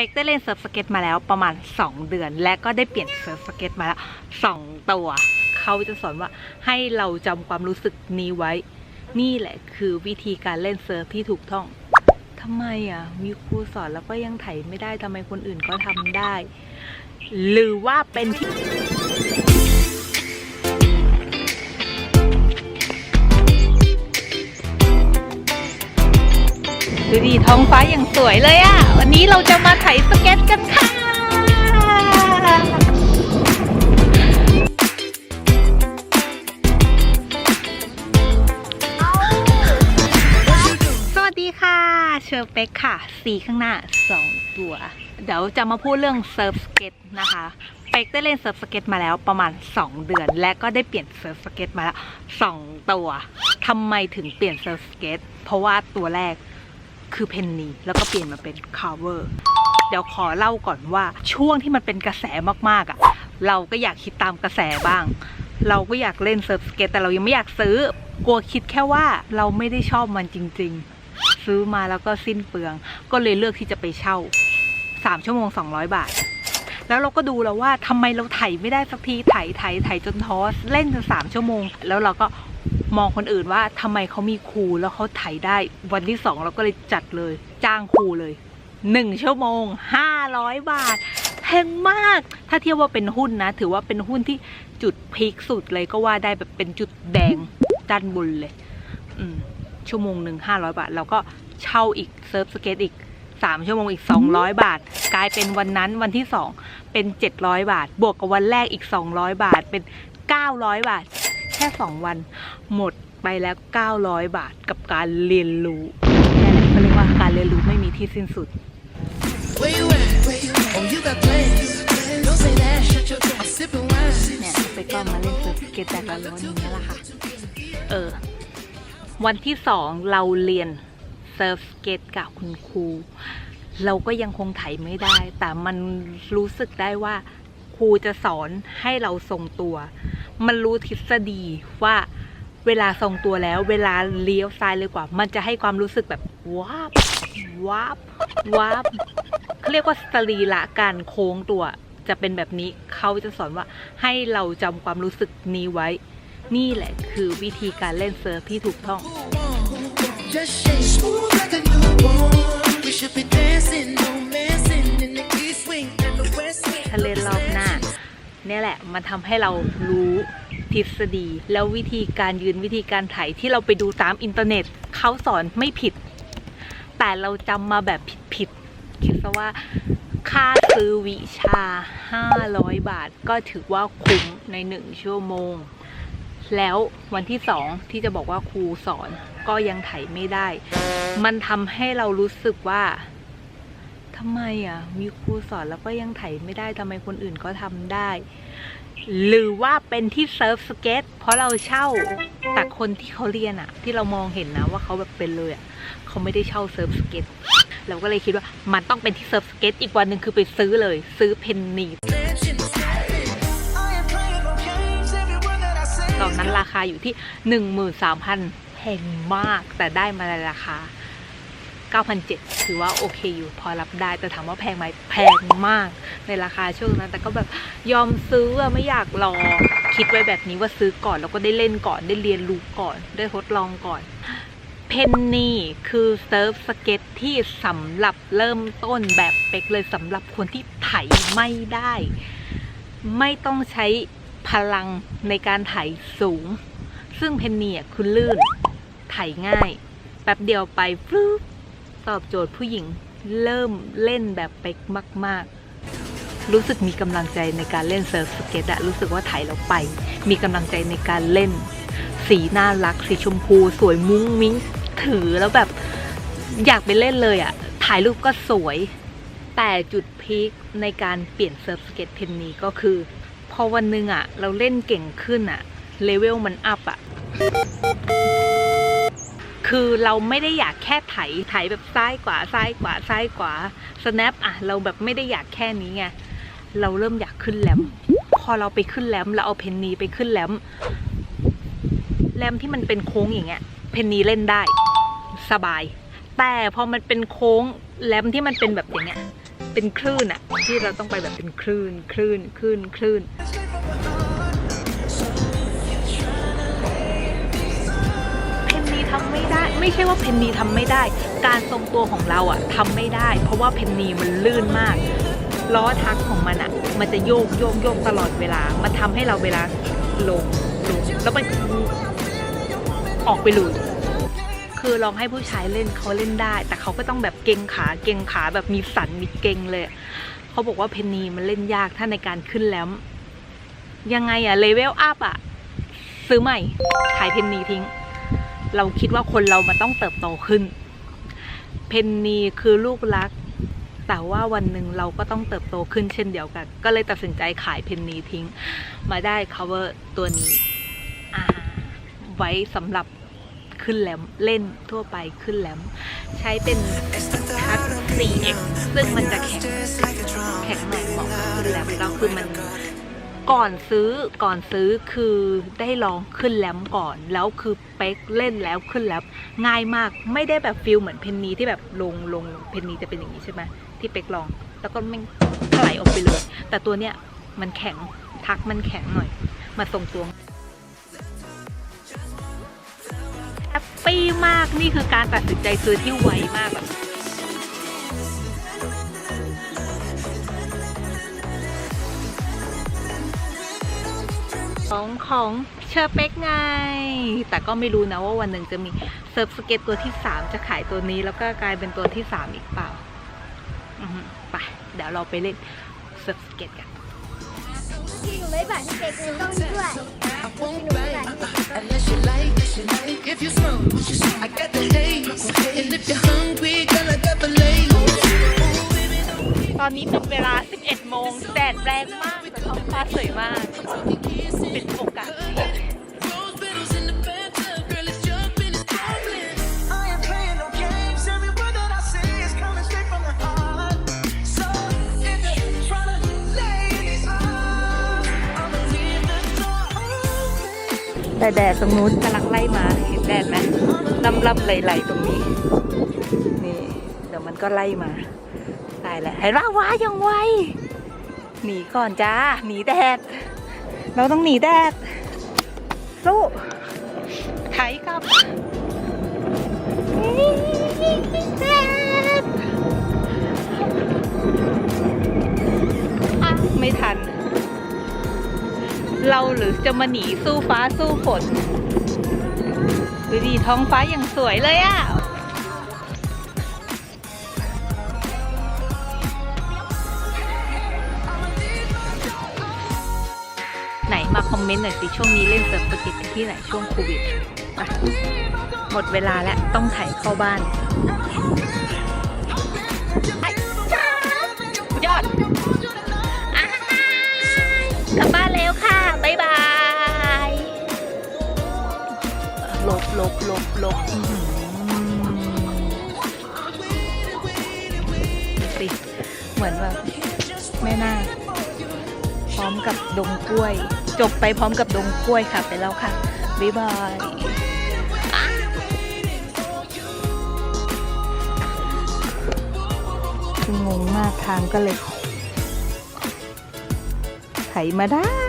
เป็กได้เล่นเซิร์ฟสเก็ตมาแล้วประมาณ 2 เดือน และก็ได้เปลี่ยนเซิร์ฟสเก็ตมาแล้ว 2 ตัว เขาจะสอนว่าให้เราจำความรู้สึกนี้ไว้ นี่แหละคือวิธีการเล่นเซิร์ฟที่ถูกต้องทำไมอะมีครูสอนแล้วก็ยังไถไม่ได้ทำไมคนอื่นก็ทำได้ หรือว่าเป็นที่ ดูดีท้องฟ้าอย่างสวยเลยอะ่ะ วันนี้เราจะมาไถสเก็ตกันค่ะ สวัสดีค่ะ เชอร์เป็กค่ะ สีข้างหน้า 2 ตัว เดี๋ยวจะมาพูดเรื่องเซิร์ฟสเก็ตนะคะเป็กได้เล่นเซิร์ฟสเก็ตมาแล้วประมาณ 2 เดือน และก็ได้เปลี่ยนเซิร์ฟสเก็ตมาแล้ว 2 ตัวทำไมถึงเปลี่ยนเซิร์ฟสเก็ตเพราะว่าตัวแรก คือเพนนีแล้วก็เปลี่ยนมาเป็นคาเวอร์เดี๋ยวขอเล่าก่อนว่าช่วงที่มันเป็นกระแสมากๆอะ่ะ เราก็อยากคิดตามกระแสบ้าง เราก็อยากเล่นเซิร์ฟสเก็ตแต่เรายังไม่อยากซื้อกลัวคิดแค่ว่าเราไม่ได้ชอบมันจริง ๆ ซื้อมาแล้วก็สิ้นเปลือง ก็เลยเลือกที่จะไปเช่า 3 ชั่วโมง 200 บาท แล้วเราก็ดูแล้วว่าทำไมเราไถไม่ได้สักทีไถไถไถจนท้อเล่นจนสามชั่วโมง แล้วเราก็ มองคนอื่นว่าทำไมเขามีครูแล้วเขาไถได้ วันที่สองเราก็เลยจัดเลย จ้างครูเลยหนึ่งชั่วโมงห้าร้อยบาทแพงมาก ถ้าเทียบว่าเป็นหุ้นนะ ถือว่าเป็นหุ้นที่จุดพีคสุดเลยก็ว่าได้แบบเป็นจุดแดงด้านบนเลย อืมชั่วโมงหนึ่งห้าร้อยบาทเราก็เช่าอีกเซิร์ฟสเก็ตอีกสามชั่วโมงอีกสองร้อยบาท กลายเป็นวันนั้นวันที่สองเป็นเจ็ดร้อยบาท บวกกับวันแรกอีกสองร้อยบาทเป็นเก้าร้อยบาท ค่สองวัน หมดไปแล้วเก้าร้อยบาทกับการเรียนรู้นี่แหละเขาเรียกว่าการเรียนรู้ไม่มีที่สิ้นสุด Where you at? Oh, you got plans. Don't say that. Shut your door. I'm sipping wine. เนี่ยไปก็มาเล่นเซิร์ฟสเก็ตแต่ละร้อนอย่างนี้ยแหละค่ะ เออ วันที่สองเราเรียนเซิร์ฟสเก็ตกับคุณครูเราก็ยังคงไถไม่ได้ แต่มันรู้สึกได้ว่าครูจะสอนให้เราทรงตัว มันรู้ทฤษฎีว่าเวลาทรงตัวแล้ว เวลาเลี้ยวซ้ายเลยกว่า มันจะให้ความรู้สึกแบบว้าบว้าบว้าบเขาเรียกว่าสรีระการโค้งตัวจะเป็นแบบนี้เขาจะสอนว่าให้เราจำความรู้สึกนี้ไว้ นี่แหละคือวิธีการเล่นเซิร์ฟที่ถูกต้อง Just shake smooth like a newborn. We should be dancing, romancing in the east wing and the west wing. ถ้าเล่นรอบหน้า เนี่ยแหละมันทำให้เรารู้ทฤษฎี แล้ววิธีการยืนวิธีการไถที่เราไปดูตามอินเทอร์เน็ตเขาสอนไม่ผิด แต่เราจำมาแบบผิดๆคิดซะว่าค่าซื้อวิชา 500 บาทก็ถือว่าคุ้มในหนึ่งชั่วโมง แล้ววันที่สองที่จะบอกว่าครูสอนก็ยังไถไม่ได้ มันทำให้เรารู้สึกว่า ทำไมอะ มีครูสอนแล้วก็ยังไถไม่ได้ทำไมคนอื่นก็ทำได้ หรือว่าเป็นที่เซิร์ฟสเก็ตเพราะเราเช่าแต่คนที่เขาเรียนอะ ที่เรามองเห็นนะว่าเขาแบบเป็นเลยอะเขาไม่ได้เช่าเซิร์ฟสเก็ตเราก็เลยคิดว่ามันต้องเป็นที่เซิร์ฟสเก็ตอีกวันหนึ่งคือไปซื้อเลย ซื้อเพนนีตอนนั้นราคาอยู่ที่หนึ่งหมื่นสามพันแพงมากแต่ได้มาในราคา 9,700ถือว่าโอเคอยู่พอรับได้ แต่ถามว่าแพงไหมแพงมากในราคาช่วงนั้น แต่ก็แบบยอมซื้อไม่อยากรอคิดไว้แบบนี้ว่าซื้อก่อนแล้วก็ได้เล่นก่อนได้เรียนรู้ก่อน ได้ทดลองก่อนเพนนีคือเซิร์ฟสเก็ตที่สำหรับเริ่มต้นแบบเป็กเลยสำหรับคนที่ไถไม่ได้ ไม่ต้องใช้พลังในการไถสูง ซึ่งเพนนีอะคือลื่น ไถง่าย แป๊บเดียวไปฟึ๊บ ตอบโจทย์ผู้หญิงเริ่มเล่นแบบเป็กมาก ๆ รู้สึกมีกำลังใจในการเล่นเซิร์ฟสเก็ตอะรู้สึกว่าไถแล้วไป มีกำลังใจในการเล่น สีน่ารัก สีชมพู สวยมุ้งมิ้งถือแล้วแบบอยากไปเล่นเลยอะถ่ายรูปก็สวย แต่จุดพีคในการเปลี่ยนเซิร์ฟสเก็ตเพนนีก็คือ พอวันหนึ่งอะเราเล่นเก่งขึ้นอะเลเวลมันอัพอะ คือเราไม่ได้อยากแค่ไถไถแบบซ้ายขวาซ้ายขวาซ้ายขวา snap อะเราแบบไม่ได้อยากแค่นี้ไงเราเริ่มอยากขึ้นแรมพอเราไปขึ้นแรมเราเอาเพนนีไปขึ้นแรมแรมที่มันเป็นโค้งอย่างเงี้ย เพนนีเล่นได้ สบาย แต่พอมันเป็นโค้งแรมที่มันเป็นแบบอย่างเงี้ย เป็นคลื่นอะที่เราต้องไปแบบเป็นคลื่นคลื่นคลื่นคลื่น ไม่ใช่ว่าเพนนีทำไม่ได้ การทรงตัวของเราอะทำไม่ได้ เพราะว่าเพนนีมันลื่นมาก ล้อทักของมันอะมันจะโยกโยกโยกตลอดเวลา มันทำให้เราเวลาลงลงแล้วมันออกไปหลุดคือลองให้ผู้ชายเล่นเขาเล่นได้ แต่เขาก็ต้องแบบเกรงขาเกรงขาแบบมีสันมีเกรงเลยเขาบอกว่าเพนนีมันเล่นยากถ้าในการขึ้นแลมยังไงอะเลเวลอัพอะซื้อใหม่ขายเพนนีทิ้ง เราคิดว่าคนเรามันต้องเติบโตขึ้น เพนนีคือลูกรัก แต่ว่าวันหนึ่งเราก็ต้องเติบโตขึ้นเช่นเดียวกัน ก็เลยตัดสินใจขายเพนนีทิ้ง มาได้ cover ตัวนี้ไว้สำหรับขึ้นแลมเล่นทั่วไปขึ้นแลมใช้เป็นทัช 4x ซึ่งมันจะแข็งแข็งหน่อยเหมาะกับขึ้นแลมแล้วคือมัน ก่อนซื้อก่อนซื้อคือได้ลองขึ้นแลมก่อนแล้วคือเป๊กเล่นแล้วขึ้นแลมง่ายมากไม่ได้แบบฟิลเหมือนเพนนีที่แบบลงลงเพนนีจะเป็นอย่างนี้ใช่ไหมที่เป๊กลอง แล้วก็ไม่งถลออกไปเลย แต่ตัวเนี้ยมันแข็งทักมันแข็งหน่อย มาทรงตัวแฮปปี้มากนี่คือการตัดสินใจซื้อที่ไวมากแบบ ของของเชอร์เป็กไง แต่ก็ไม่รู้นะว่าวันหนึ่งจะมีเซิร์ฟสเก็ตตัวที่ 3 จะขายตัวนี้แล้วก็กลายเป็นตัวที่ 3 อีกเปล่าไปเดี๋ยวเราไปเล่นเซิร์ฟสเก็ตกันหนูไม่บัตรที่เด็กหนูต้องด้วย I won't bite unless you like, if you smoke, I got the haze. And if you're hungry, girl, I got the lace. ตอนนี้เป็นเวลา 11 โมง แดดแรงมาก ฟ้าสวยมาก เป็นโอกาสแต่แดดตรงนู้นกำลังไล่มาเห็นแดดไหมลำลำไหลๆตรงนี้ นี่ เดี๋ยวมันก็ไล่มา ตายแล้วห็นว่าว้ายังไว หนีก่อนจ้า หนีแดด เราต้องหนีแดด สู้ไถกลับแดดอะไม่ทัน เราหรือจะมาหนีสู้ฟ้าสู้ฝนดูดีท้องฟ้าอย่างสวยเลยอะ่ อมเมนต์หน่อยสิช่วงนี้เล่นเซิร์ฟสเก็ตกันที่ไหนช่วงโควิดอะหมดเวลาแล้วต้องไถ่เข้าบ้านไอ้จ้ายอดอ่ากลับบ้านแล้วค่ะบ๊ายบายลบลบลบลบอื้อหือดูสิเหมือนแบบแม่นาคพร้อมกับดงกล้วย จบไปพร้อมกับดงกล้วยค่ะไปแล้วค่ะ บ๊ายบายงงมากทางก็เลยไถมาได้